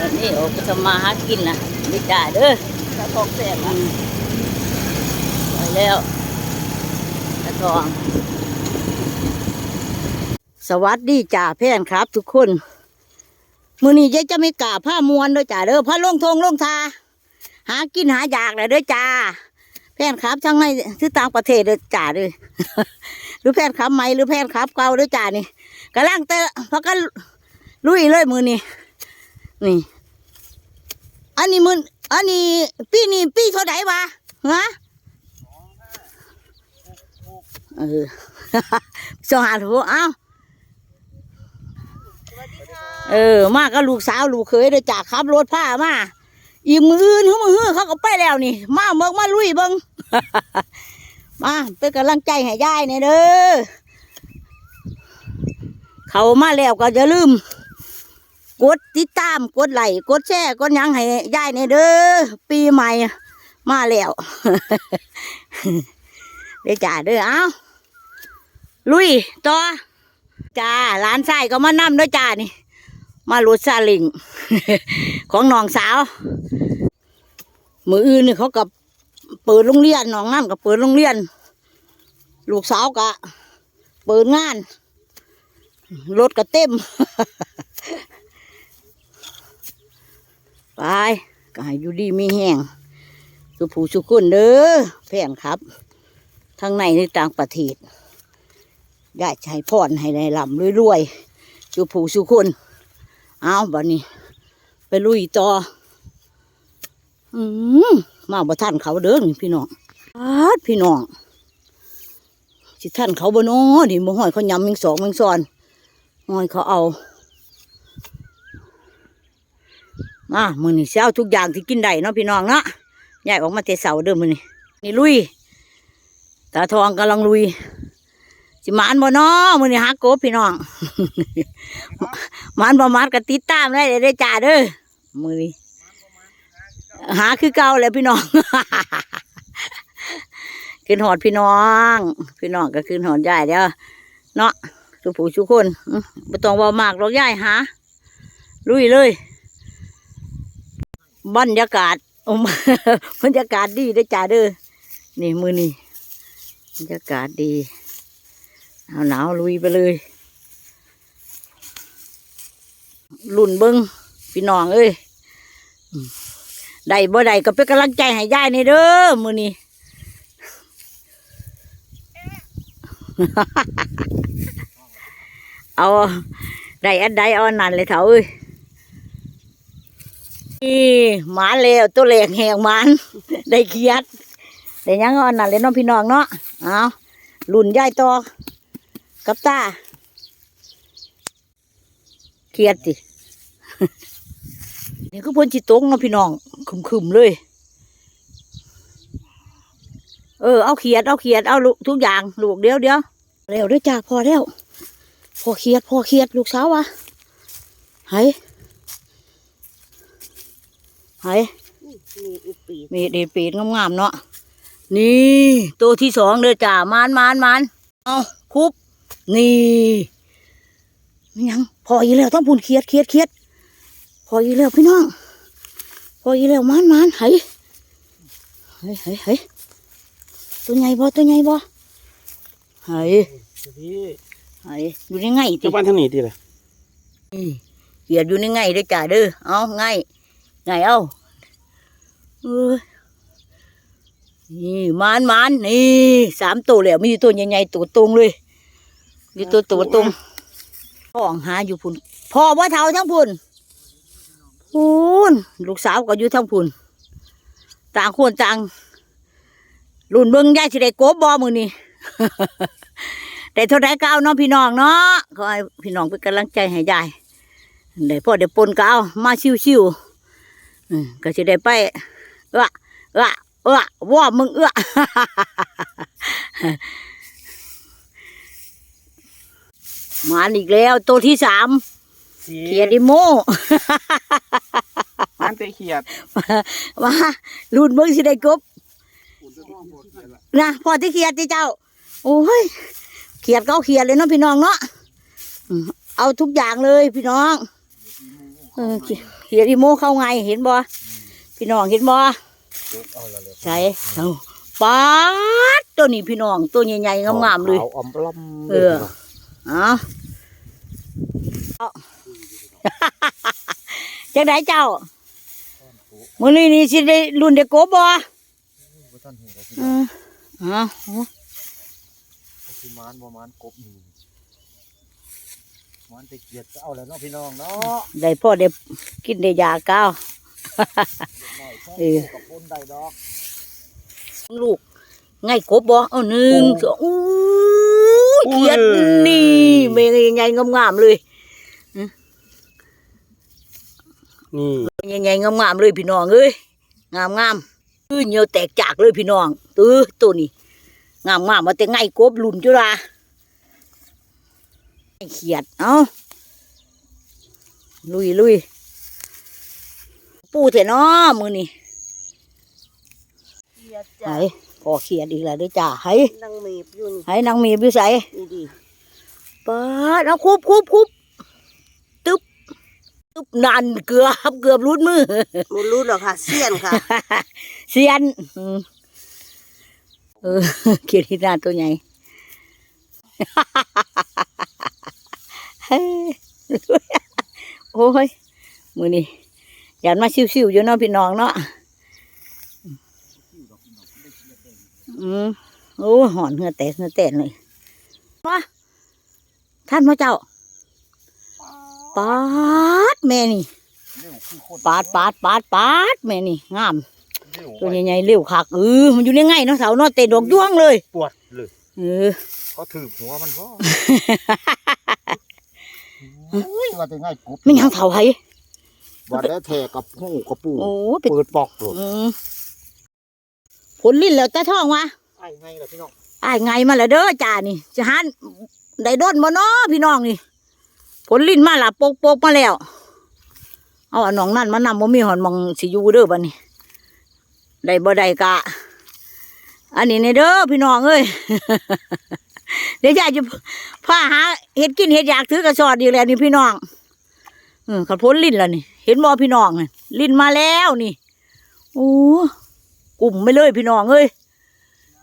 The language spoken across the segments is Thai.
วันนี้โอ้ก็จะมาหากินนะไม่จ่ายเด้อกระทงแสบอืมไปแล้วตะทอง สวัสดีจ่าเพื่อนครับ ทุกคนมือนี้ยายจะไม่กล้าผ้ามวนเด้อจ่าเด้อผ้าลงทงลงทา หากินหาอยากเลยเด้อจ่าแพนครับทั้งในที่ต่างประเทศเด้อจ่าเด้อหรือแพนครับใหม่หรือแพนครับเก่าเด้อจ่านี่กำลังเตอะเพราะก็ ลุยเลยมือนี้นี่ อันนี้มืออันนี้ปีนี้ปีเท่าไหร่วะฮะเออสองหาถูเอ้าเออ มาก็ลูกสาวลูกเคยเด้อจ่าขับรถผ้ามาอีกมืออื่นเขามือฮือเขาก็ไปแล้วนี่ มาเมืองมาลุยเบิงมาเป็นกำลังใจให้ยายเนี่ยเด้อเขามาแล้วก็อย่าลืม กดติดตามกดไลค์กดแชร์กดยังให้ยายเนี่ยเด้อปีใหม่มาแล้วเด้จ่าเด้อเอาลุยต่อจ้าหลานชายก็มานํด้วยจ้านี่ มาลุดซาลิงของน้องสาว มืออื่นนี่เขากับเปิดโรงเรียนน้องนั่นก็เปิดโรงเรียน ลูกสาวก็เปิดงานรถก็เต็ม ไปก็ให้อยู่ดีมีแห้งสุผูสุกุนเด้อแฟนครับ ทั้งในในต่างประเทศอยากให้พรให้ได้ลำรวยๆสุผูสุคนเอาบัดนี้ ไปลุยต่ออืมมาบ่ท่านเขาเด้อนี่พี่น้องอาดพี่น้องสิท่านเขาบ่น้อดิบ่ห้อยเขายำมิงสองมิงซอนห้อยเขาเอา มามือนี่เช้าทุกอย่างที่กินได้เนาะพี่น้องเนาะยายออกมาแต่เสาเดิมมือนี่นี่ลุย ตาทองกำลังลุยสิหมานบ่เนาะมือนี่หากบพี่น้องหมานบ่หมานก็ติดตามได้ได้จ่าเด้อมือนี่หาคือเก่าแหล้วพี่น้องขึ้นหอดพี่น้อง พี่น้องก็ขึ้นหอดยายเด้อเนาะสุผู้สุคนอื้อบ่ต้องเว่ามากหรอกยายหาลุยเลย บรรยากาศบรรยากาศดีเด้จ้าเด้อนี่มือนี่บรรยากาศดีเอาหนาวลุยไปเลยลุ่นเบิงพี่น้องเอ้ยได้บ่ได้ก็เป็นกำลังใจให้ยายในเด้อมือนี่เอาได้อันใดเอาอันนั้นเลยเถอะเอ้ย นี่หมาแล้วตัวแหลกแหงมันได้เขียดได้หยังอ่อนนั่นเลยน้องพี่น้องเนาะเอาลุ่นยายต่อกับตาเขียดสินี่คือเพ้นจิตกเนาะพี่น้องคึมๆเลย เออเอาเขียดเอาเขียดเอาลูกทุกอย่างลูกเดียวเดียวเร็วด้วยจ้าพอแล้วพอเขียดพอเขียดลูกสาววะไห้ ไห้มีอุปีมีเดปีดงามๆเนาะนี่ตัวที่สองเด้อจ้ามานมานมานเอาคุบนี่มันยังพออีแล้วต้องพูนเครียดเครียดเครียดพออีแล้วพี่น้องพออีแล้วมานมานเฮ้ยเฮ้ยเฮ้ยเฮ้ยตัวใหญ่บ่ตัวใหญ่บ่เฮ้ยพี่เฮ้ยอยู่ในไงติเจ้าบ้านทางนี้ดีเลยนี่เกียดอยู่ในไงเด้อจ้าเด้อเอาไง ไงเอาเออนี่มานมานนี่สามตัวแล้วมีตัวใหญ่ๆตัวตรงเลยมีตัวตัวตรงพ่องหาอยู่พุ่นพ่อว่าเท่าทั้งพุ่นพุ่นลูกสาวก็อยู่ทั้งพุ่นต่างคนต่างรุ่นเบิ่งยายสิได้กบบ่มือนี่แต่เท่าไรก็เอาเน้องพี่น้องเนาะขอให้พี่น้องเป็นกำลังใจให้ยายได้พ่อเดี๋ยวปนก็เอามาชิวๆอืม ก็จะได้ไปเอื้อเอื้อเอื้อว่ามึงเอื้อมาอีกแล้วตัวที่สามเขียดิโมมันเตะเขียดมารุ่นเบิ่งสิได้กบนะพ่อที่เขียดที่เจ้า โอ้ยเขียดก็เอาเขียดเลยเนาะพี่น้องเนาะอืมเอาทุกอย่างเลยพี่น้องมเออเขียด อีโมเข้าไงเห็นบ่พี่น้องเห็นบ่เอาละเลยใช่เอาป๊าดตัวนี้พี่น้องตัวใหญ่ๆงามๆเลยขาวอมปล้อมเออเอาเอาจังไดเจ้ามื้อนี้นี่สิได้รุ่นเด็กกบบ่บ่ทันหูแล้วพี่เออเอาโอ้คือมานบ่มานกบนี่ มานไปเกลียดก็เอาแล้วเนาะพี่น้องเนาะได้พ่อได้กินได้ยาก้าวหน่อยเออกับคนใดดอกลูกไงกบบ่เอาหนึ่งสองอู้ยเขียดนี่เมงใหญ่ๆงามๆเลยนี่ใหญ่ๆงามๆเลยพี่น้องเอ้ยงามๆอื้อเหนียวแตกจากเลยพี่น้องตื้อตัวนี้งามๆมาแต่ไงกบหลุนจุฬาไอ้ เขียด เอาลุยลุยปูเถอะเนาะมือนี่ไหพอเขียดอีกแล้วเด้วยจ้าให้นั่งเมีบอยู่นี่ให้นางมีบอยู่ใส่นี่ดิปาดเอาคุบคุบคุบตึ๊บตึ๊บนันเกือบเกือบรุดมือมันรู้หรอกค่ะเสี้ยนค่ะเซียนอืมเออเขียดที่หน้าตัวใหญ่เฮ้ย โอ้ยมือนี่ยันมาซิวๆอยู่เนาะพี่น้องเนาะอืมโอ้หอนเหงือแตกเหงือแตกเลยมาท่านพระเจ้าปาดแม่นี่เร็วคือคนปาดปาดปาดปาดแม่นี่งามเร็วตัวใหญ่ๆเร็วคักเออมันอยู่ในไงเนาะเสาเนาะเตะดอกด้วงเลย ปวดเลยเออเขาถือหัวมันบ่ อุ้ยว่าแต่ง่ายกบไม่ยังเผาไผว่าได้แทกับหูกับปูโอ้เป็นเปิดปอกโลดอืมผลลิ้นแล้วตาท้องวะไอ้ไงล่ะพี่น้องอ้ายไงมาแล้วเด้อจ่านี่จะหันได้ด้นบ่เนาะพี่น้องนี่ผลลิ้นมาละโปกโปกมาแล้ว เอาอันน้องนั่นมานำบ่มีหอนมองสิอยู่เด้อบัดนี้ได้บ่ได้กะ อันนี้ในเด้อพี่น้องเอ้ย เดี๋ยวยายจะพาหาเห็ดกินเห็ดอยากถือกระสอดอีกแล้วนี่พี่น้องเออขัดพ้นลิ้นแล้วนี่ เห็นบ่พี่น้องนี่ลิ้นมาแล้วนี่โอ้กลุ่มไปเลยพี่น้องเอ้ย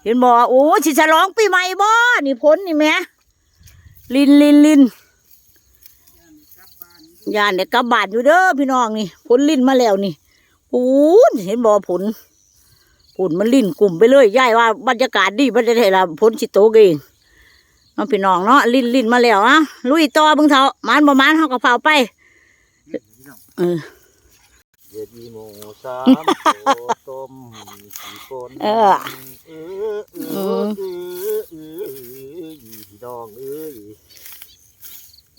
เห็นบ่โอ้สิฉลองปีใหม่บ่นี่พ้นนี่แม่ลิ้นลิ้นลิ้นยานเด็กกลับานอยู่เด้อพี่น้องนี่พ้นลิ้นมาแล้วนี่ปูนเห็นบ่ผลผลมันลิ้นกลุ่มไปเลยยายว่าบรรยากาศดีบรรยากาศละพ้นสิโตกเอง น้องพี่น้องเนาะลิ้นลิ้นมาแล้วอะลุยต่อเบิ่งเถอะมันบ่มันเฮาก็เผาไปเออเย็ดอีโมสามโตต้มสี่คนเออเออเออเออเออเออพี่น้องเอ้ย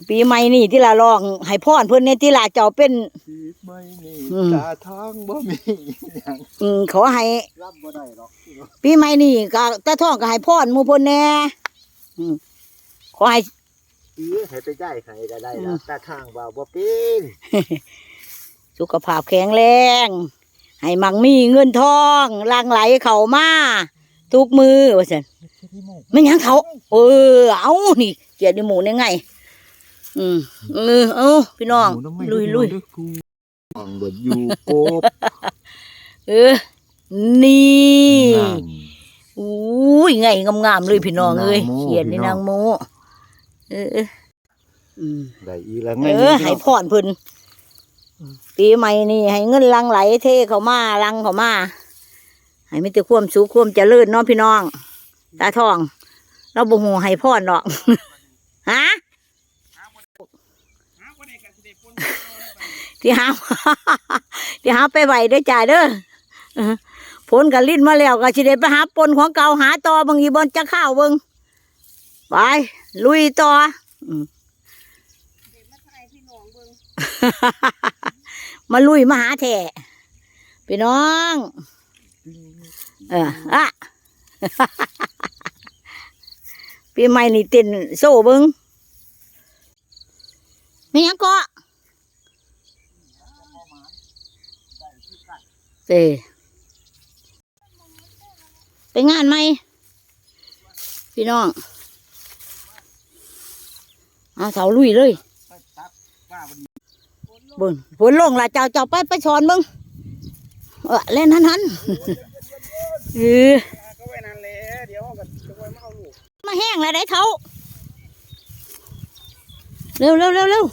ปีใหม่นี่ที่ละร้องให้พรเพิ่นเนี่ยที่ละเจ้าเป็นชีวิตไม่มีอืมตาทางบ่มีหยังอืมขอให้รับบ่ได้หรอกปีใหม่นี่ก็ตาท้องก็ให้พรหมู่เพิ่นแน่อืม ขอให้เออให้ไปได้ให้ก็ได้อืละม ตาทางว่าบ่เป็นสุขภาพแข็งแรง ให้มั่งมีเงินทองหลังไหลเข้ามาทุกมือว่าซั่นไม่หยังเขา เออ เอานี่เกียรติหมูนี่ไง อืมเออเอาพี่น้อง ลุยลุยฟังเบิดอยู่โกบเออ นี่นั่นอุ้ยไงงามๆเลยพี่น้องเอ้ยนางโมเขียนในพี่น้นาองงโม เออเอออืมได้อีแล้วเอไงอให้พรเพิ่นปีใหม่นี่ให้เงินหลังไหลเทเข้ามาหลังเข้ามาให้มีแต่ความสุขความเจริญเนาะพี่น้อง ตาทอง เราบ่ฮู้ให้พรดอกฮะที่หาที่หาไปไหวเด้อจ่าเด้อเออผลกันลิ้นมาแล้วก็สิได้ไปหาปนของเก่าหาต่อบางอีบอนจะข้าวเบิงไป ลุยต่ออืมมาลุยมาหาแท่พี่น้อง เอออะปีใหม่นี่เต้นโซ่เบิงไม่ยังก็เตไปงานไหมพี่น้อง เอาเสาลุยเลยว่าวันนี้ฝนลบนฝนลงละเจ้าเจ้าไปไปสอนมึงเออเล่นหันหันเออก็ไว้นั่นแหละเดี๋ยวก็จะไว้มาเอาลูกมาแห้งแล้วได้เท้าเร็วเร็วเร็วเร็ว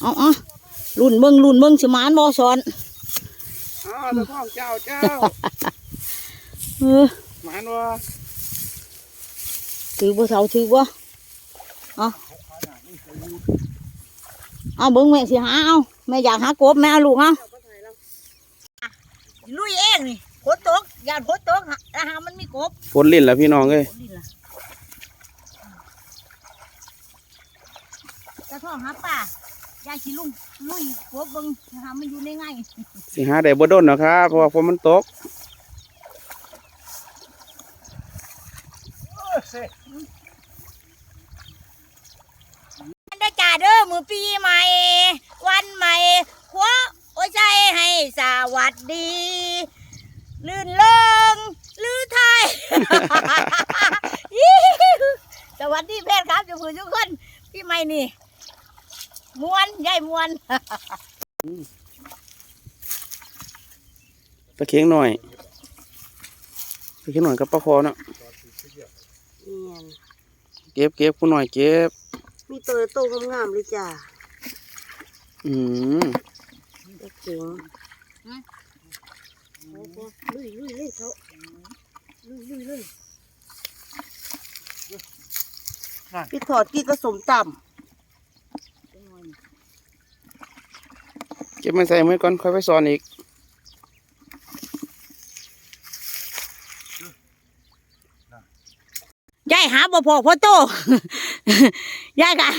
เอาเอารุ่นเบิ้งรุ่นเบิ้งสมานบอสอนอ้าวตะท้องเจ้าเจ้าเออหมานว่าถือบ่เท้าถือบ่เอา เอาเบิ้งแม่สิหาเอาแม่อยากหากบแม่เอาลูกเอาลุยเองนี่ฝนตกยานฝนตกอาหารมันมีกบฝนลิ่นแล้วพี่น้องเอ้ยจะท่องหาป่ายายสิลุงลุยกบเบิ่งหามันอยู่ในไงสิหาได้บ่ดนเนาะครับเพราะว่าฝนมันตก ได้จ่าเด้อมือปีใหม่ วันใหม่ขวโอ้ยใจให้สวัสดี ลื่นเลิงลือไทย สวัสดีเพศครับทุกผู้ทุกคนพี่ใหม่นี่มวนยาย มวนตะเคียงหน่อยตะเคียงหน่อยกับปลาคอเนาะเนียนเก็บเก็บผู้หน่อยเก็บ มีตัวโตงามๆเลยจ้าอืมตะเข็งลุยลุยเลยเขาลุยลุยเลยพี่ถอดกี่ก็สมต่ เก็บมาใส่มือก่อนค่อยไปสอนอีกยายหาบ่พอพ่อโตยายกะ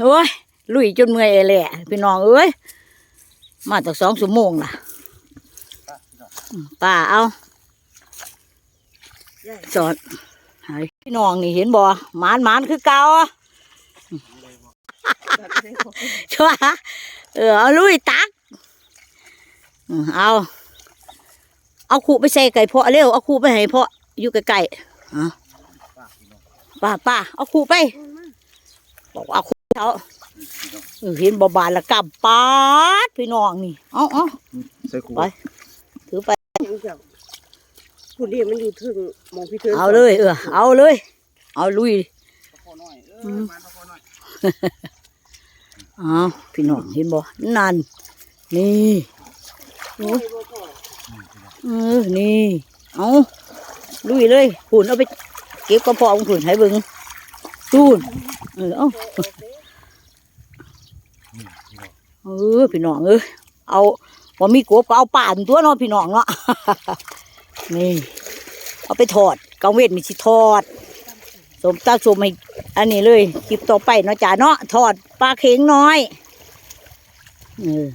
โอ้ยลุยจนเมื่อยแหละพี่น้องเอ้ยมาตั้งสองชั่วโมงล่ะอืมป้าเอาำใหญ่สอนให้พี่น้องนี่เห็นบ่หมานหมานคือเก่าอะ ชัวร์เออเอาลุยตักอืมเอา เอาขู่ไปใส่ไก่เพาะเร็ว เอาขู่ไปให้เพาะอยู่ใกล้ๆอะป้าป้าเอาขู่ไปบอกว่าเอาขู่เขาเออเห็นบ่บานละกำปาดพี่น้องนี่เอาเอาใส่ขู่ไปถือไปยังจับผู้ดีมันอยู่ถึงมองพี่เธอเอาเลย เออเอาเลย เอาลุยปลาค อหน่อยเอออืมมาปลาคอหน่อยเอาพี่น้องเห็นบ่นั่นนี่โอ้ยเออนี่เอาลุยเลยหุ่นเอาไปเก็บกระเพาะของหุ่นให้เบิ่งตูนเออเอาเออพี่น้องเอ้ยเอาบ่มีกบก็เอาป่านตัวเนาะพี่น้องเนาะนี่ เอาไปทอดกลางเวทมีสิทอด สมตักสมให้อันนี้เลยคลิปต่อไปเนาะจ้าเนาะทอดปลาเข็งน้อยเออ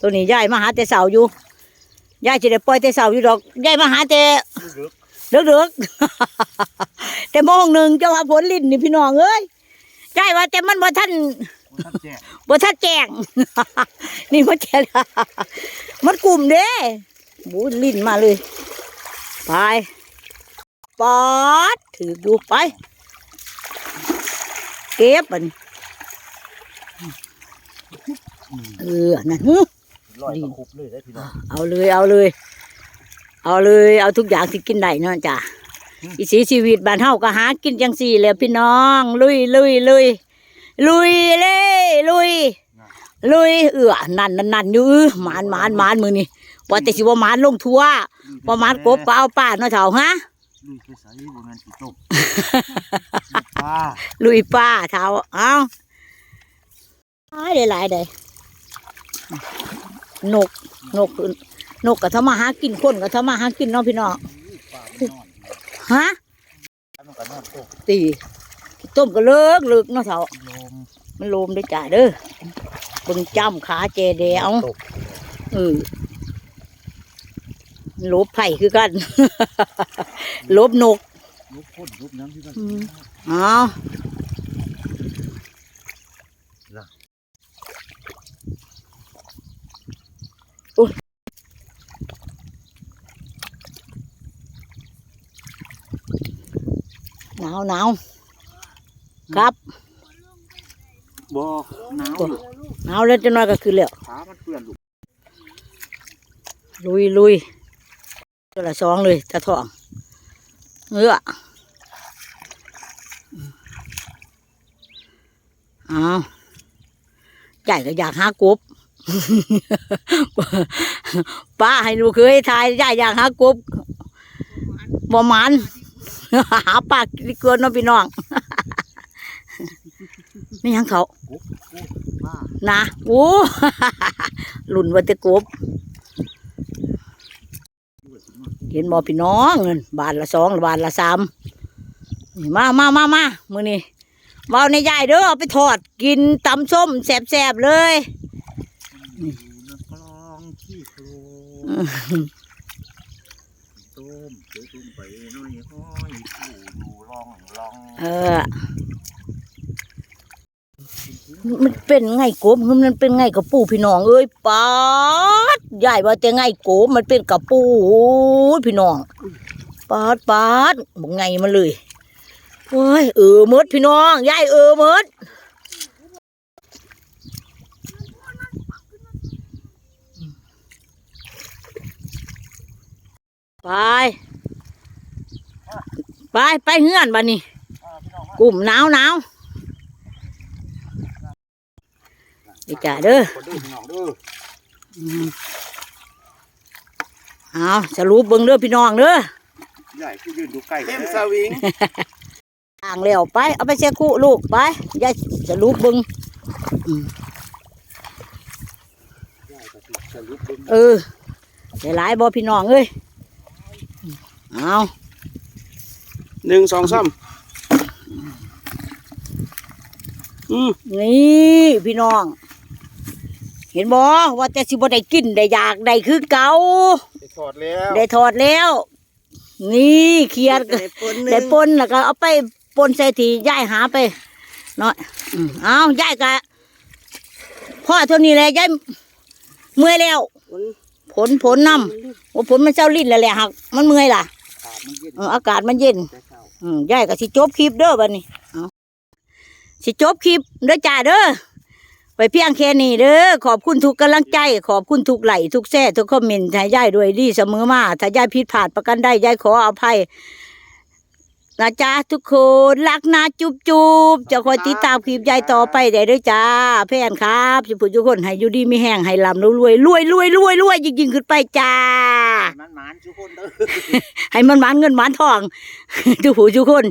ตัวนี้ยายมาหาแต่เสาอยู่ยายจะได้ปล่อยแต่เสาอยู่ดอกยายมาหาแต่เดือกเดือกๆแต่โมงหนึ่งเจ้าว่าผลลิ้นนี่พี่น้องเอ้ยยายว่าแต่มันบ่ท่านท่านแจ้งบ่ทัดแจ้งนี่มันแจ้งมันกลุ่มเด้บูลิ้นมาเลย ไปปอดถือดูไป เก็บมันเออนั่นหึลอยตะคุบเลยได้พี่น้องเอาเลยเอาเลย เอาเลยเอาทุกอย่างที่กินได้เนาะจ้ะอีสีชีวิตบ้านเฮาก็หากินจังสี่แหล้วพี่น้อง ลุยลุยลุยลุยเลยลุยลุยเอือนั่นนั่นนั่นอยู่อื้อหมานหมานหมานมือนี่ ว่าแต่สิว่าหมานลงทัวว่าหมานกบก็เอาป้าเนาะเฒ่าฮะลุยคือใส่บ่แม่นสิตกป้าลุยป้าเฒ่าเอาอ้ายได้หลายได้นกนกนกก็ทำมาหากินคนก็ทำมาหากินเนาะพี่น้องป้ามันนอนฮะมันก็นอนตกตีต้มก็เลิกเลิกเนาะเฒ่าลมมันโลมได้อจ้าเด้อเบิ่งจ้ำขาเจเดเอาตกเออโลบไผ่คือกันโลบนกลุกพ่นลุกน้ำที่มันอืมอ้าวโอ้ยหนาวหนาวครับบ่หนาวลูกหนาวแล้วจะน้อยก็คือแล้วขามันเปื้อนลูกลุยลุย ตัวละสองเลยตะทองเออเอาใหญ่ก็อยากหากบป้าให้ลูกเคยทายใหญ่อยากหากบบ่หมันหาปากดีกว่าเน้องพี่น้องไม่ยังเขาบ้านะโอ้หลุนว่าแตะกบ เห็นบ่พี่น้องเงินบาทละสองบาทละสามนี่มามามามามือนี่เบาในยายเด้อเอาไปทอดกินตำส้มแสบๆเลยอยู่นักกลองขี้โคลนต้มเดี๋ยวต้มไปหน้อยห้อยผู้ดูลองลองเออ มันเป็นไงกบมันเป็นไงกระปูพี่น้องเอ้ยปาดยายว่าแต่ไงกบมันเป็นกระปูโอ้ยพี่น้องปาดปาดบอกไงมาเลยโอ้ยเออหมดพี่น้องยายเออหมดไป ไป ไปเฮือนบ้านี้กลุ่มหนาวหนาว ไปจ่าเด้อคนเด้อพี่น้องเด้ออืมเอาสรุปเบิ่งเด้อพี่น้องเด้อใหญ่คือยืนดูใกล้เข้มสวิงอ่างแล้วไป เอาไปเช็คคู่ลูกไปยายสรุปเบิ่งใหญ่ก็สิสรุปเบิ่งเออได้หลายบ่พี่น้องเอ้ยเอาหนึ่งสองสามอืมนี่พี่น้อง เห็นบ่ว่าแต่สิบ่ได้กินได้อยากได้คือเก่าไปถอดแล้วได้ถอดแล้ว นี่เคลียร์ได้ปนหได้นึ่งปนแล้วก็เอาไปปนใส่ทีย่ายหาไปเนาะอืมเอาย่ายกะพ่อเท่านี้แหละย่ายเมื่อยแล้วปนผลผลนำว่าผลมันเจ้าลิ้นแล้วแหละหักมันเมื่อยล่ะขาดมันเย็นเอออากาศมันเย็นแต่เช้าอืมย่ายก็สิจบคลิปเด้อบัดนี้เอาสิจบคลิปเด้อจ้าเด้อ ไปเพียงแค่นี้เด้อขอบคุณทุกกำลังใจ ขอบคุณทุกไหลค์ทุกแซ่ทุกคอมเมนต์ให้ย่ายด้วยดีเสมอมาถ้าย่ายผิดพลาดประกันได้ย่ายขออภัยนะจ๊ะทุกคนรักนะจุบจุบจะคอยติดตามคลิปยายต่อไปได้เด้อจ้าแพนครับทุกผู้ทุกคนให้อยู่ดีมีแห้งให้ลำรวยรวยรวยรวยรวยยิ่งยิ่งขึ้นไปจ้ามันหมานทุกคนเด้อให้มันหมานเงินหมานทองทุกผู้ทุกคน